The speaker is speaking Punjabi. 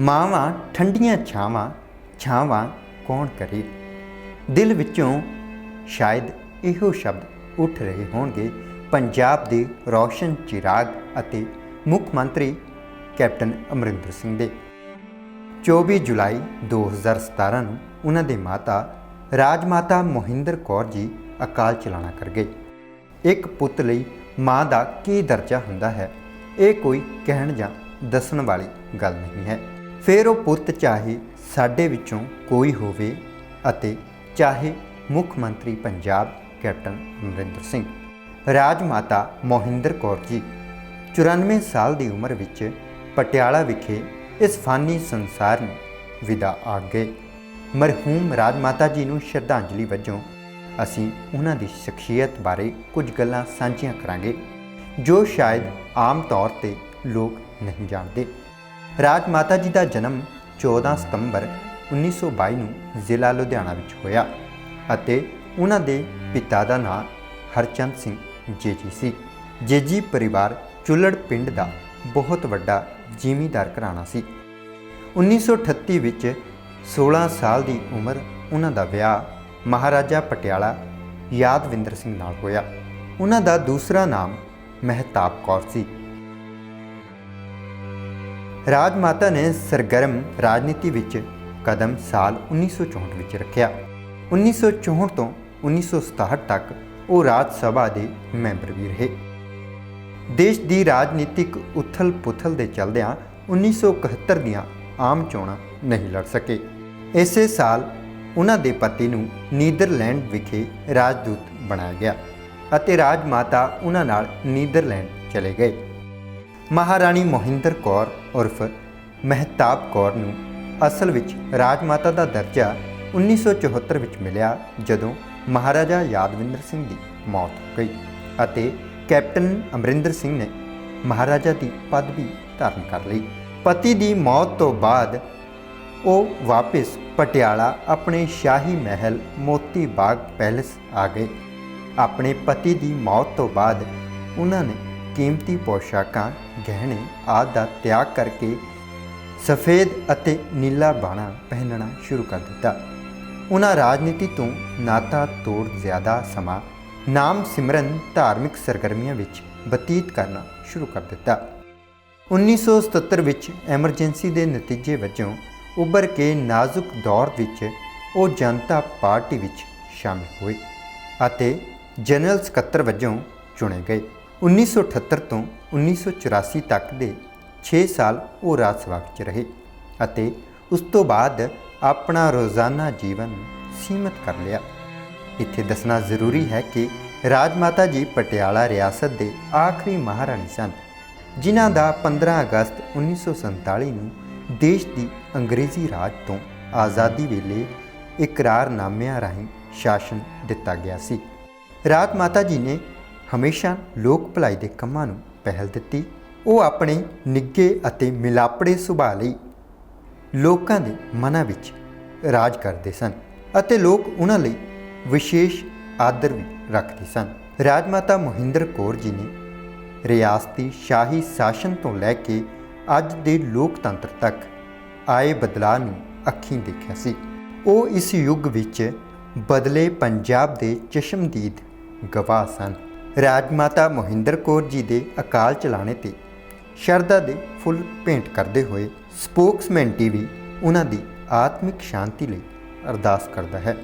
ਮਾਵਾਂ ਠੰਡੀਆਂ ਛਾਵਾਂ ਛਾਵਾਂ ਕੌਣ ਕਰੇ? ਦਿਲ ਵਿੱਚੋਂ ਸ਼ਾਇਦ ਇਹੋ ਸ਼ਬਦ ਉੱਠ ਰਹੇ ਹੋਣਗੇ। ਪੰਜਾਬ ਦੇ ਰੌਸ਼ਨ ਚਿਰਾਗ ਅਤੇ ਮੁੱਖ ਮੰਤਰੀ ਕੈਪਟਨ ਅਮਰਿੰਦਰ ਸਿੰਘ ਦੇ। 24 ਜੁਲਾਈ 2017 ਨੂੰ ਉਹਨਾਂ ਦੇ ਮਾਤਾ ਰਾਜਮਾਤਾ ਮੋਹਿੰਦਰ ਕੌਰ ਜੀ ਅਕਾਲ ਚਲਾਣਾ ਕਰ ਗਏ। ਇੱਕ ਪੁੱਤ ਲਈ ਮਾਂ ਦਾ ਕੀ ਦਰਜਾ ਹੁੰਦਾ ਹੈ? ਇਹ ਕੋਈ ਕਹਿਣ ਜਾਂ ਦੱਸਣ ਵਾਲੀ ਗੱਲ ਨਹੀਂ ਹੈ। ਫਿਰ ਉਹ ਪੁੱਤ ਚਾਹੇ ਸਾਡੇ ਵਿੱਚੋਂ ਕੋਈ ਹੋਵੇ ਅਤੇ ਚਾਹੇ ਮੁੱਖ ਮੰਤਰੀ ਪੰਜਾਬ ਕੈਪਟਨ ਅਮਰਿੰਦਰ ਸਿੰਘ। ਰਾਜ ਮਾਤਾ ਮੋਹਿੰਦਰ ਕੌਰ ਜੀ 94 ਸਾਲ ਦੀ ਉਮਰ ਵਿੱਚ ਪਟਿਆਲਾ ਵਿਖੇ ਇਸ ਫਾਨੀ ਸੰਸਾਰ ਨੂੰ ਵਿਦਾ ਆ ਗਏ। ਮਰਹੂਮ ਰਾਜ ਮਾਤਾ ਜੀ ਨੂੰ ਸ਼ਰਧਾਂਜਲੀ ਵਜੋਂ ਅਸੀਂ ਉਹਨਾਂ ਦੀ ਸ਼ਖਸੀਅਤ ਬਾਰੇ ਕੁਝ ਗੱਲਾਂ ਸਾਂਝੀਆਂ ਕਰਾਂਗੇ, ਜੋ ਸ਼ਾਇਦ ਆਮ ਤੌਰ ਤੇ ਲੋਕ ਨਹੀਂ ਜਾਣਦੇ। ਰਾਜ ਮਾਤਾ ਜੀ ਦਾ ਜਨਮ 14 ਸਤੰਬਰ 1922 ਨੂੰ ਜ਼ਿਲ੍ਹਾ ਲੁਧਿਆਣਾ ਵਿੱਚ ਹੋਇਆ ਅਤੇ ਉਹਨਾਂ ਦੇ ਪਿਤਾ ਦਾ ਨਾਮ ਹਰਚੰਦ ਸਿੰਘ ਜੇਜੀ ਸੀ। ਜੇਜੀ ਪਰਿਵਾਰ ਚੁੱਲੜ ਪਿੰਡ ਦਾ ਬਹੁਤ ਵੱਡਾ ਜ਼ਿਮੀਂਦਾਰ ਘਰਾਣਾ ਸੀ। 1938 ਵਿੱਚ 16 ਸਾਲ ਦੀ ਉਮਰ ਉਹਨਾਂ ਦਾ ਵਿਆਹ ਮਹਾਰਾਜਾ ਪਟਿਆਲਾ ਯਾਦਵਿੰਦਰ ਸਿੰਘ ਨਾਲ ਹੋਇਆ। ਉਹਨਾਂ ਦਾ ਦੂਸਰਾ ਨਾਮ ਮਹਿਤਾਬ ਕੌਰ ਸੀ। ਰਾਜਮਾਤਾ ਨੇ ਸਰਗਰਮ ਰਾਜਨੀਤੀ ਵਿੱਚ ਕਦਮ ਸਾਲ 1964 ਵਿੱਚ ਰੱਖਿਆ। 1964 ਤੋਂ 1967 ਤੱਕ ਉਹ ਰਾਜ ਸਭਾ ਦੇ ਮੈਂਬਰ ਵੀ ਰਹੇ। ਦੇਸ਼ ਦੀ ਰਾਜਨੀਤਿਕ ਉਥਲ-ਪੁਥਲ ਦੇ ਚਲਦਿਆਂ 1971 ਦੀਆਂ ਆਮ ਚੋਣਾਂ ਨਹੀਂ ਲੜ ਸਕੇ। ਇਸੇ ਸਾਲ ਉਹਨਾਂ ਦੇ ਪਤੀ ਨੂੰ ਨੀਦਰਲੈਂਡ ਵਿਖੇ ਰਾਜਦੂਤ ਬਣਾਇਆ ਗਿਆ ਅਤੇ ਰਾਜ ਮਾਤਾ ਉਹਨਾਂ ਨਾਲ ਨੀਦਰਲੈਂਡ ਚਲੇ ਗਏ। ਮਹਾਰਾਣੀ ਮੋਹਿੰਦਰ ਕੌਰ ਉਰਫ ਮਹਿਤਾਬ ਕੌਰ ਨੂੰ ਅਸਲ ਵਿੱਚ ਰਾਜਮਾਤਾ ਦਾ ਦਰਜਾ 1974 ਵਿੱਚ ਮਿਲਿਆ ਜਦੋਂ ਮਹਾਰਾਜਾ ਯਾਦਵਿੰਦਰ ਸਿੰਘ ਦੀ ਮੌਤ ਹੋ ਗਈ ਅਤੇ ਕੈਪਟਨ ਅਮਰਿੰਦਰ ਸਿੰਘ ਨੇ ਮਹਾਰਾਜਾ ਦੀ ਪਦਵੀ ਧਾਰਨ ਕਰ ਲਈ। ਪਤੀ ਦੀ ਮੌਤ ਤੋਂ ਬਾਅਦ ਉਹ ਵਾਪਸ ਪਟਿਆਲਾ ਆਪਣੇ ਸ਼ਾਹੀ ਮਹਿਲ ਮੋਤੀ ਬਾਗ ਪੈਲੇਸ ਆ ਗਏ। ਆਪਣੇ ਪਤੀ ਦੀ ਮੌਤ ਤੋਂ ਬਾਅਦ ਉਹਨਾਂ ਨੇ ਕੀਮਤੀ ਪੋਸ਼ਾਕਾਂ, ਗਹਿਣੇ ਆਦਿ ਦਾ ਤਿਆਗ ਕਰਕੇ ਸਫੇਦ ਅਤੇ ਨੀਲਾ ਬਾਣਾ ਪਹਿਨਣਾ ਸ਼ੁਰੂ ਕਰ ਦਿੱਤਾ। ਉਹਨਾਂ ਰਾਜਨੀਤੀ ਤੋਂ ਨਾਤਾ ਤੋੜ ਜ਼ਿਆਦਾ ਸਮਾਂ ਨਾਮ ਸਿਮਰਨ ਧਾਰਮਿਕ ਸਰਗਰਮੀਆਂ ਵਿੱਚ ਬਤੀਤ ਕਰਨਾ ਸ਼ੁਰੂ ਕਰ ਦਿੱਤਾ। 1977 ਵਿੱਚ ਐਮਰਜੈਂਸੀ ਦੇ ਨਤੀਜੇ ਵਜੋਂ ਉੱਭਰ ਕੇ ਨਾਜ਼ੁਕ ਦੌਰ ਵਿੱਚ ਉਹ ਜਨਤਾ ਪਾਰਟੀ ਵਿੱਚ ਸ਼ਾਮਿਲ ਹੋਏ ਅਤੇ ਜਨਰਲ ਸਕੱਤਰ ਵਜੋਂ ਚੁਣੇ ਗਏ। 1978 ਤੋਂ 1984 ਤੱਕ ਦੇ 6 ਸਾਲ ਉਹ ਰਾਜ ਸਭਾ ਵਿੱਚ ਰਹੇ ਅਤੇ ਉਸ ਤੋਂ ਬਾਅਦ ਆਪਣਾ ਰੋਜ਼ਾਨਾ ਜੀਵਨ ਸੀਮਤ ਕਰ ਲਿਆ। ਇੱਥੇ ਦੱਸਣਾ ਜ਼ਰੂਰੀ ਹੈ ਕਿ ਰਾਜਮਾਤਾ ਜੀ ਪਟਿਆਲਾ ਰਿਆਸਤ ਦੇ ਆਖਰੀ ਮਹਾਰਾਣੀ ਸਨ, ਜਿਨ੍ਹਾਂ ਦਾ 15 ਅਗਸਤ 1947 ਨੂੰ ਦੇਸ਼ ਦੀ ਅੰਗਰੇਜ਼ੀ ਰਾਜ ਤੋਂ ਆਜ਼ਾਦੀ ਵੇਲੇ ਇਕਰਾਰਨਾਮਿਆਂ ਰਾਹੀਂ ਸ਼ਾਸਨ ਦਿੱਤਾ ਗਿਆ ਸੀ। ਰਾਜਮਾਤਾ ਜੀ ਨੇ ਹਮੇਸ਼ਾ ਲੋਕ ਭਲਾਈ ਦੇ ਕੰਮਾਂ ਨੂੰ ਪਹਿਲ ਦਿੱਤੀ। ਉਹ ਆਪਣੇ ਨਿੱਘੇ ਅਤੇ ਮਿਲਾਪੜੇ ਸੁਭਾਅ ਲਈ ਲੋਕਾਂ ਦੇ ਮਨਾਂ ਵਿੱਚ ਰਾਜ ਕਰਦੇ ਸਨ ਅਤੇ ਲੋਕ ਉਹਨਾਂ ਲਈ ਵਿਸ਼ੇਸ਼ ਆਦਰ ਵੀ ਰੱਖਦੇ ਸਨ। ਰਾਜਮਾਤਾ ਮੋਹਿੰਦਰ ਕੌਰ ਜੀ ਨੇ ਰਿਆਸਤੀ ਸ਼ਾਹੀ ਸ਼ਾਸਨ ਤੋਂ ਲੈ ਕੇ ਅੱਜ ਦੇ ਲੋਕਤੰਤਰ ਤੱਕ ਆਏ ਬਦਲਾਅ ਨੂੰ ਅੱਖੀਂ ਦੇਖਿਆ ਸੀ। ਉਹ ਇਸ ਯੁੱਗ ਵਿੱਚ ਬਦਲੇ ਪੰਜਾਬ ਦੇ ਚਸ਼ਮਦੀਦ ਗਵਾਹ ਸਨ। ਰਾਜਮਾਤਾ ਮੋਹਿੰਦਰ ਕੌਰ ਜੀ ਦੇ ਅਕਾਲ ਚਲਾਣੇ ਤੇ ਸ਼ਰਧਾ ਦੇ ਫੁੱਲ ਭੇਂਟ ਕਰਦੇ ਹੋਏ ਸਪੋਕਸਮੈਨ ਟੀਵੀ ਉਹਨਾਂ ਦੀ ਆਤਮਿਕ ਸ਼ਾਂਤੀ ਲਈ ਅਰਦਾਸ ਕਰਦਾ ਹੈ।